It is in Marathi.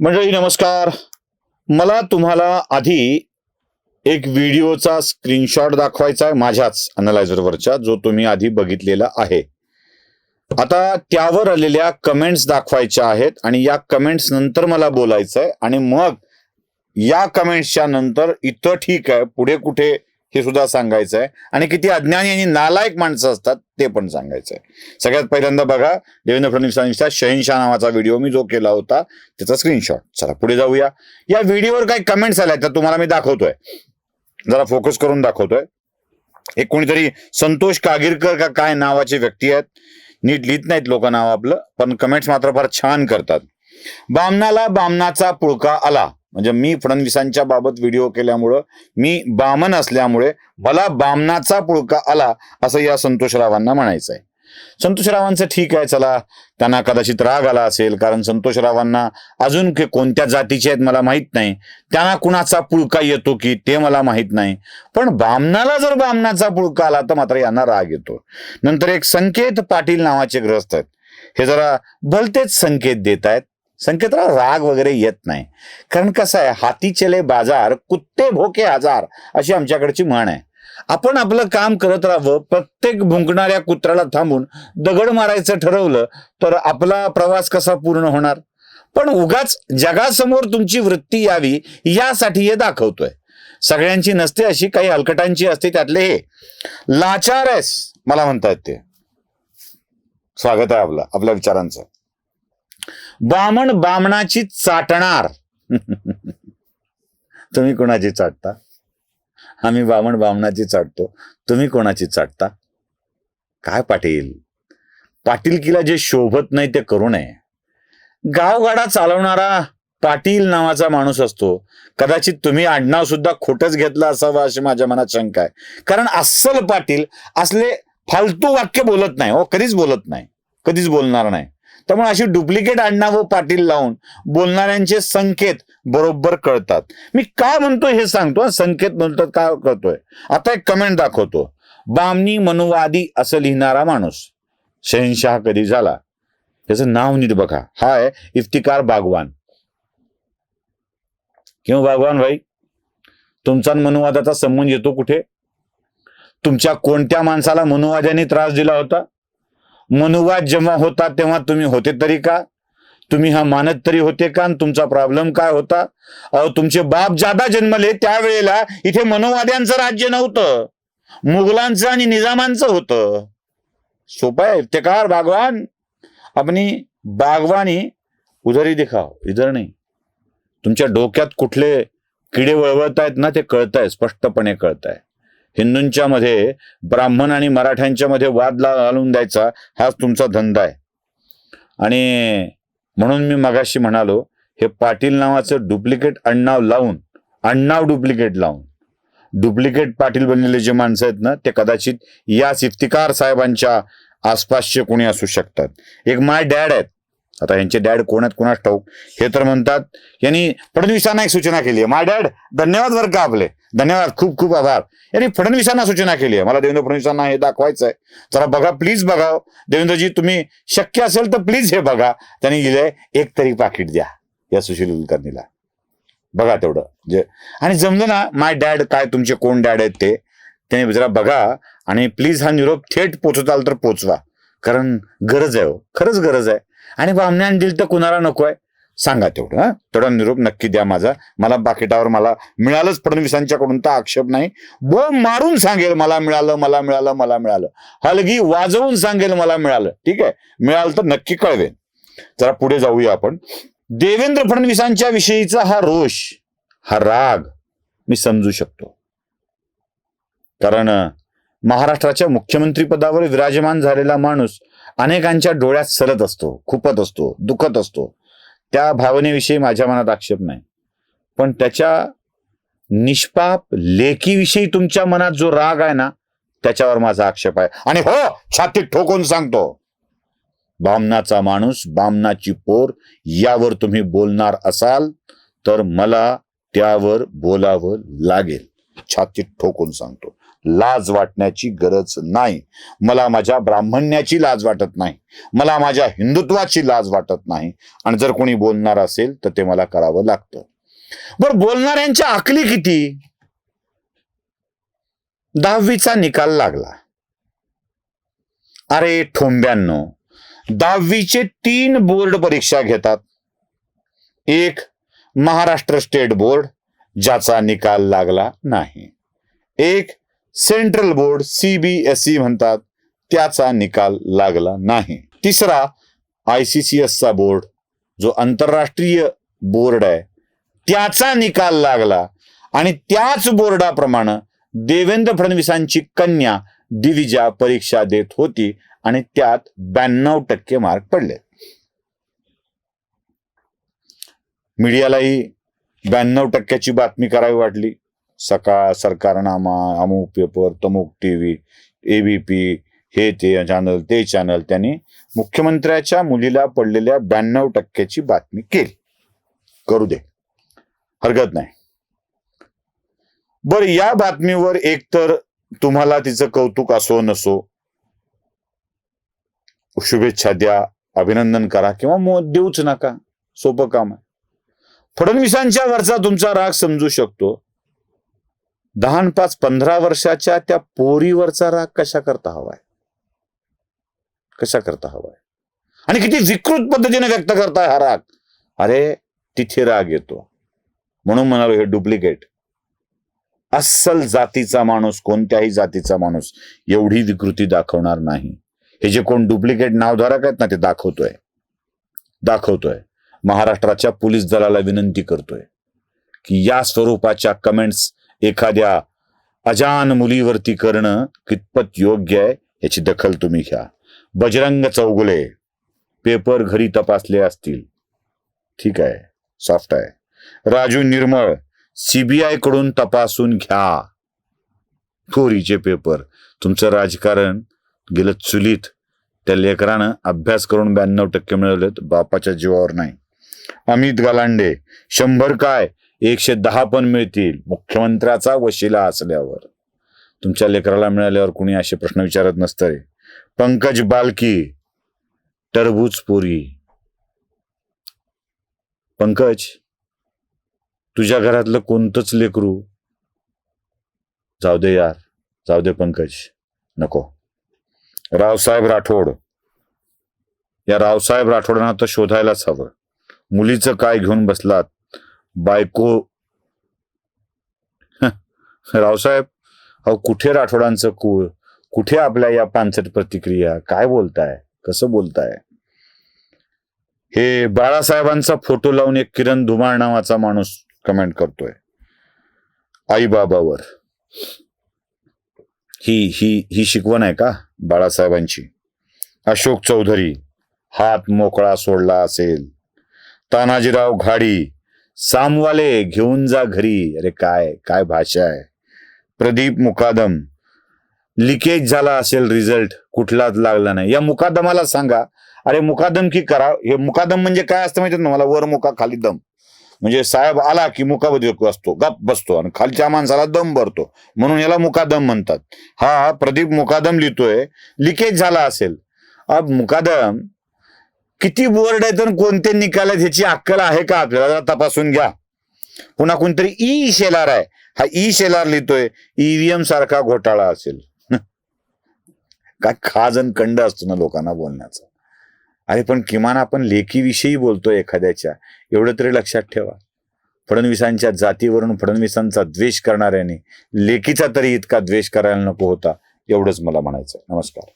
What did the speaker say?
मंडळी नमस्कार. मला तुम्हाला आधी एक व्हिडिओचा स्क्रीनशॉट दाखवायचा आहे माझ्याच अनलायझरवरच्या जो तुम्ही आधी बघितलेला आहे. आता त्यावर आलेल्या कमेंट्स दाखवायच्या आहेत आणि या कमेंट्स नंतर मला बोलायचं आहे आणि मग या कमेंट्सच्या नंतर इथं ठीक आहे पुढे कुठे हे सुद्धा सांगायचं आहे आणि किती अज्ञानी आणि नालायक माणसं असतात ते पण सांगायचं आहे सगळ्यात पहिल्यांदा बघा देवेंद्र फडणवीसांचा शहनशाह नावाचा व्हिडिओ मी जो केला होता त्याचा स्क्रीनशॉट चला पुढे जाऊया. या व्हिडिओवर काही कमेंट्स आल्या तर तुम्हाला मी दाखवतोय. जरा फोकस करून दाखवतोय. एक कोणीतरी संतोष कागिरकर का काय नावाचे व्यक्ती आहेत? नीट लिहित नाहीत लोक नाव आपलं पण कमेंट्स मात्र फार छान करतात. बामनाला बामनाचा पुळका आला. म्हणजे मी फडणवीसांच्या बाबत व्हिडिओ केल्यामुळं मी बामन असल्यामुळे मला बामनाचा पुळका आला असं या संतोषरावांना म्हणायचं आहे. संतोषरावांचं ठीक आहे चला. त्यांना कदाचित राग आला असेल कारण संतोषरावांना अजून कोणत्या जातीचे आहेत मला माहीत नाही. त्यांना कुणाचा पुळका येतो की ते मला माहीत नाही. पण बामनाला जर बामनाचा पुळका आला तर मात्र यांना राग येतो. नंतर एक संकेत पाटील नावाचे ग्रस्त आहेत. हे जरा भलतेच संकेत देत आहेत. संकेतराव राग वगैरे येत नाही. कारण कसं आहे हाती चले बाजार कुत्ते भोके आजार अशी आमच्याकडची म्हण आहे. आपण आपलं काम करत राहावं प्रत्येक भुंकणाऱ्या कुत्र्याला थांबून दगड मारायचं ठरवलं तर आपला प्रवास कसा पूर्ण होणार? पण उगाच जगासमोर तुमची वृत्ती यावी यासाठी हे दाखवतोय. सगळ्यांची नसते अशी काही हलकटांची असते त्यातले हे. लाचार आहेस मला म्हणतात ते. स्वागत आहे आपलं आपल्या विचारांचं. बामण बामणाची चाटणार. तुम्ही कोणाची चाटता? आम्ही बामण बामणाची चाटतो. तुम्ही कोणाची चाटता? काय पाटील? पाटीलकीला जे शोभत नाही ते करू नये. गावगाडा चालवणारा पाटील नावाचा माणूस असतो. कदाचित तुम्ही आडनाव सुद्धा खोटच घेतलं असावं अशी माझ्या मनात शंका आहे. कारण अस्सल पाटील असले फालतू वाक्य बोलत नाही. हो कधीच बोलत नाही. कधीच बोलणार नाही. त्यामुळे अशी डुप्लिकेट आडनावं पाटील लावून बोलणाऱ्यांचे संकेत बरोबर कळतात. मी काय म्हणतोय हे सांगतो संकेत म्हणतात काय कळतोय? आता एक कमेंट दाखवतो. बामनी मनुवादी असं लिहिणारा माणूस शहनशाह कधी झाला? त्याचं नाव नीट बघा. हा आहे इफ्तिकार बागवान. किंवा बागवान भाई? तुमचा मनुवादाचा संबंध येतो कुठे? तुमच्या कोणत्या माणसाला मनुवाद्याने त्रास दिला होता? मनुवाद जेव्हा होता तेव्हा तुम्ही होते तरी का? तुम्ही हा मानत तरी होते का? आणि तुमचा प्रॉब्लेम काय होता? अहो तुमचे बाप जादा जन्मले त्यावेळेला इथे मनोवाद्यांचं राज्य नव्हतं. मुघलांचं आणि निजामांचं होतं. सोपं आहे का बागवान. अपनी बागवानी उधरही दिखाव इधर नाही. तुमच्या डोक्यात कुठले किडे वळवळत आहेत ना ते कळत आहे स्पष्टपणे कळत आहे हिंदूंच्या मध्ये ब्राह्मण आणि मराठ्यांच्या मध्ये वाद ला- घालून द्यायचा हाच तुमचा धंदा आहे. आणि म्हणून मी मगाशी म्हणालो हे पाटील नावाचं डुप्लिकेट अण्णाव लावून अण्णाव डुप्लिकेट लावून डुप्लिकेट पाटील बनलेले जे माणसं आहेत ना ते कदाचित याच इफ्तिकार साहेबांच्या आसपासचे कोणी असू शकतात. एक माय डॅड आहेत आता यांचे डॅड कोण आहेत कोणास ठाऊक? हे तर म्हणतात यांनी फडणवीसांना एक सूचना केली आहे. माय डॅड धन्यवाद बरं का आपले. धन्यवाद खूप खूप आभार. यांनी फडणवीसांना सूचना केली आहे. मला देवेंद्र फडणवीसांना हे दाखवायचं आहे जरा बघा प्लीज बघा. देवेंद्रजी तुम्ही शक्य असेल तर प्लीज हे बघा. त्यांनी लिहिलंय एक तरी पाकिट द्या. या सुशील कुलकर्णीला. बघा तेवढं. जे आणि जमलं ना माय डॅड काय तुमचे कोण डॅड आहेत ते? त्याने जरा बघा. आणि प्लीज हा निरोप थेट पोचवताल तर पोचवा. कारण गरज आहे हो. खरंच गरज आहे. आणि बामण्यान दिल तर कुणाला नको आहे? सांगा तेवढं हा? तेवढा निरोप नक्की द्या माझा. मला पाकिटावर मला मिळालंच फडणवीसांच्याकडून तर आक्षेप नाही. ब मारून सांगेल मला मिळालं मला मिळालं मला मिळालं. हलगी वाजवून सांगेल मला मिळालं. ठीक आहे? मिळालं तर नक्की कळवेन. जरा पुढे जाऊया आपण. देवेंद्र फडणवीसांच्या विषयीचा हा रोष हा राग मी समजू शकतो. कारण महाराष्ट्राच्या मुख्यमंत्रीपदावर विराजमान झालेला माणूस अनेकांच्या डोळ्यात सरत असतो खुपत असतो दुखत असतो. त्या भावनेविषयी माझ्या मनात आक्षेप नाही. पण त्याच्या निष्पाप लेखीविषयी तुमच्या मनात जो राग आहे ना त्याच्यावर माझा आक्षेप आहे. आणि हो छातीत ठोकून सांगतो बामनाचा माणूस बामनाची पोर यावर तुम्ही बोलणार असाल तर मला त्यावर बोलावं लागेल. छातीत ठोकून सांगतो. लाज वाटण्याची गरज नाही. मला माझ्या ब्राह्मण्याची लाज वाटत नाही. मला माझ्या हिंदुत्वाची लाज वाटत नाही. आणि जर कोणी बोलणार असेल तर ते मला करावं लागतं. बर बोलणाऱ्यांच्या आकली किती? दहावीचा निकाल लागला. अरे ठोंब्यांनो दहावीचे तीन बोर्ड परीक्षा घेतात. एक महाराष्ट्र स्टेट बोर्ड ज्याचा निकाल लागला नाही. एक सेंट्रल बोर्ड सीबीएसई म्हणतात त्याचा निकाल लागला नाही. तिसरा आय सी सी एसचा बोर्ड जो आंतरराष्ट्रीय बोर्ड आहे त्याचा निकाल लागला. आणि त्याच बोर्डाप्रमाणे देवेंद्र फडणवीसांची कन्या दिविजा परीक्षा देत होती आणि त्यात ब्याण्णव टक्के मार्क पडले. मीडियालाही ब्याण्णव टक्क्याची बातमी करावी वाटली. सकाळ सरकारनामा अमुक पेपर तमुक टीव्ही एबीपी हे ते चॅनल ते चॅनल त्यांनी मुख्यमंत्र्याच्या मुलीला पडलेल्या ब्याण्णव टक्क्याची बातमी केली. करू दे. हरकत नाही. बर या बातमीवर एकतर तुम्हाला तिचं कौतुक असो नसो शुभेच्छा द्या अभिनंदन करा किंवा मो देऊच नका. सोपं काम आहे. फडणवीसांच्या वरचा तुमचा राग समजू शकतो. दहा पाच पंधरा वर्षाच्या त्या पोरीवरचा राग कशा करता हवाय? कशा करता हवाय? आणि किती विकृत पद्धतीने व्यक्त करताय हा राग. अरे तिथे राग येतो. म्हणून म्हणालो हे डुप्लिकेट. अस्सल जातीचा माणूस कोणत्याही जातीचा माणूस एवढी विकृती दाखवणार नाही. हे जे कोण डुप्लिकेट नावधारक आहेत ना ते दाखवतोय. दाखवतोय. महाराष्ट्राच्या पोलीस दलाला विनंती करतोय की या स्वरूपाच्या कमेंट्स एखाद्या अजान मुलीवरती करणं कितपत योग्य आहे याची दखल तुम्ही घ्या. बजरंग चौगुले पेपर घरी तपासले असतील. ठीक आहे सॉफ्ट आहे. राजू निर्मळ सीबीआयकडून तपासून घ्या. थोरीचे पेपर. तुमचं राजकारण गेलं चुलीत. त्या लेकरानं अभ्यास करून ब्याण्णव टक्के मिळवलेत बापाच्या जीवावर नाही. अमित गालांडे शंभर काय? एकशे दहा पण मिळतील. मुख्यमंत्र्याचा वशिला असल्यावर. तुमच्या लेकराला मिळाल्यावर कुणी असे प्रश्न विचारत नसतं रे पंकज बालकी टरबूज पोरी. पंकज तुझ्या घरातलं कोणतंच लेकरू? जाऊ दे यार. जाऊ दे पंकज. नको. रावसाहेब राठोड. या रावसाहेब राठोडांना तर शोधायलाच हवं. मुलीचं काय घेऊन बसलात? बायको. रावसाहेब अहो कुठे राठोडांचं कुळ कुठे आपल्या या पानसट प्रतिक्रिया? काय बोलताय? कसं बोलताय? हे बाळासाहेबांचा फोटो लावून एक किरण धुमाळ नावाचा माणूस कमेंट करतोय. आई बाबावर ही ही ही शिकवण आहे का बाळासाहेबांची? अशोक चौधरी हात मोकळा सोडला असेल. तानाजीराव घाडी सामवाले घेऊन जा घरी. अरे काय काय भाषा आहे. प्रदीप मुकादम. लिकेज झाला असेल रिझल्ट कुठलाच लागला नाही. या मुकादमाला सांगा. अरे मुकादम की करा. हे मुकादम म्हणजे काय असतं माहिती ना मला वर मुका खाली दम. म्हणजे साहेब आला की मुकाबद्दल असतो गप बसतो आणि खालच्या माणसाला दम भरतो. म्हणून याला मुकादम म्हणतात. हा प्रदीप मुकादम लिहितोय. लिकेज झाला असेल. अब मुकादम किती बोर्ड आहेत आणि कोणते निकाल आहेत ह्याची अक्कल आहे का आपल्याला? तपासून घ्या. पुन्हा कोणतरी ई शेलार आहे. हा ई शेलार लिहितोय. ईव्हीएम सारखा घोटाळा असेल. काय खाजन कंड असतो ना लोकांना बोलण्याचा. अरे पण किमान आपण लेखीविषयी बोलतोय एखाद्याच्या. एवढं तरी लक्षात ठेवा. फडणवीसांच्या जातीवरून फडणवीसांचा द्वेष करणाऱ्याने लेखीचा तरी इतका द्वेष करायला नको होता. एवढंच मला म्हणायचं नमस्कार.